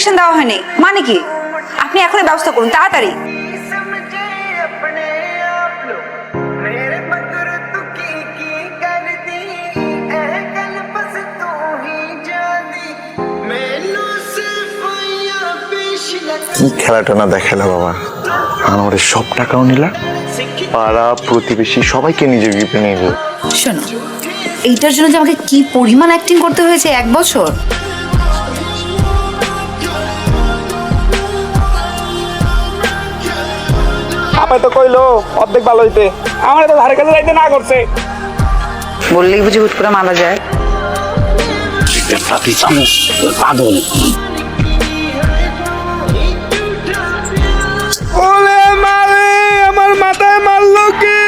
Injection দেওয়া হয়নি। মানে কি? আপনি এখনই ব্যবস্থা করুন তাড়াতাড়ি। কি খেলাটা না দেখালা বাবা? আমার সব টাকাও নিলা। পাড়া প্রতিবেশী সবাইকে নিজের গ্রিপে নিয়ে শোনো এইটার জন্য যে আমাকে কি পরিমাণ অ্যাক্টিং করতে হয়েছে এক বছর? আমায় তো কইলো অর্ধেক ভালো হইতে। আমার তো ধারে কাছে যাইতে না করছে। বললেই বুঝি হুট করে মারা যায়। ওলে মারে আমার মাথায় মারলো কে?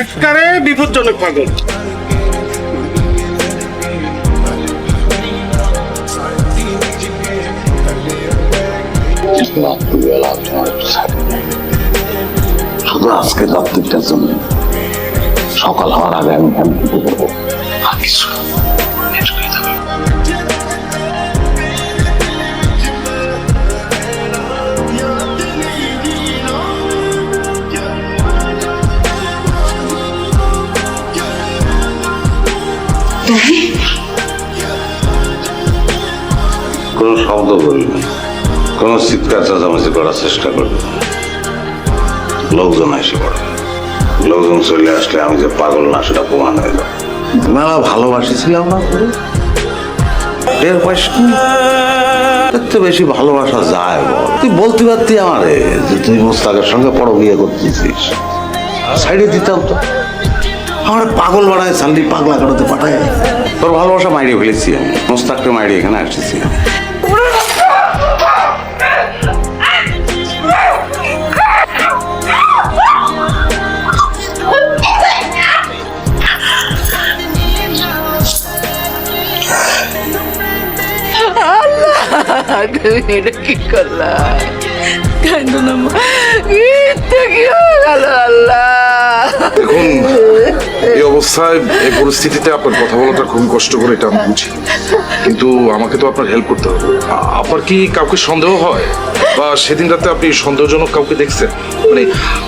একবারে বিপজ্জনক পাগল। তোমার শুধু আজকে রাত্রিটার জন্য। সকাল হওয়ার আগে আমি ফোন আর কিছু থাকবে। কোনো শব্দ বলবি না কোনো চিৎকার চেঁচামেচি করার চেষ্টা করবে। লোকজন এসে পড়বে লোকজন চলে আসলে আমি যে পাগল না, সেটা প্রমাণ হয়ে যাবে। মেলা ভালোবাসেছিলাম না? এর তো বেশি ভালোবাসা যায় বল। তুই বলতে পারতি আমারে যে তুই মোস্তাকের সঙ্গে বড় বিয়ে করতেছিস। সাইডে দিতাম তো। আমার পাগল বাড়ায় সাল্লি পাগলা কাটাতে পাঠায়। তোর ভালোবাসা মাইরে ফেলেছি আমি। মোস্তাককে মাইরে এখানে আসতেছি এটা কি করলা না দেখুন, এই অবস্থায় এই পরিস্থিতিতে আপনার কথা বলাটা খুবই কষ্ট করে এটা আমি বুঝি। কিন্তু আমাকে তো আপনার হেল্প করতে হবে। আ- আপনার কি কাউকে সন্দেহ হয়? বা সেদিন রাতে আপনি সন্দেহজনক কাউকে দেখছেন? মানে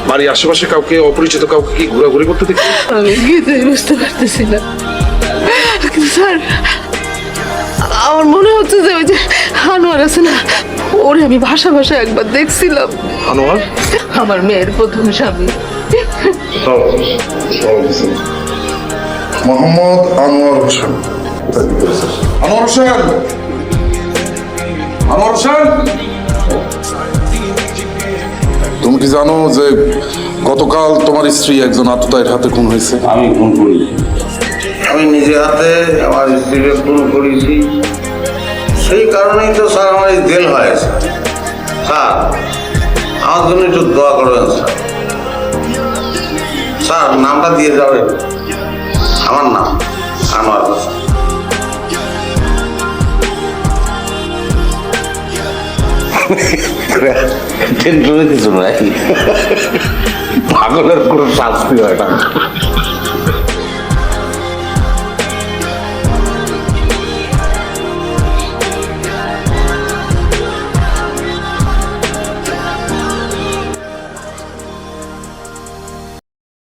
বাড়ির আশেপাশে কাউকে, অপরিচিত কাউকে কি ঘোরাঘুরি করতে দেখছেন? আমি কিছুই বুঝতে পারতেছি না। স্যার আমার মনে হচ্ছে যে ওই যে আনোয়ার আছে না ওরে আমি ভাষা ভাষা একবার দেখছিলাম। আনোয়ার? আমার মেয়ের প্রথম স্বামী। মোহাম্মদ আনোয়ার হোসেন। আনোয়ার হোসেন! আনোয়ার হোসেন! তুমি কি জানো যে গতকাল তোমার স্ত্রী একজন আততায়ের হাতে খুন হয়েছে? আমি ফোন করি আমি নিজে হাতে আমার স্ত্রীকে ফোন করেছি। সেই কারণেই তো স্যার আমার এই জেল হয়েছে স্যার, আমার জন্য একটু দোয়া করবেন, স্যার। স্যার, নামটা দিয়ে যাবেন। আমার নাম আনোয়ার হোসেন। কিছু নাই পাগলের কোনো শাস্তি হয় না।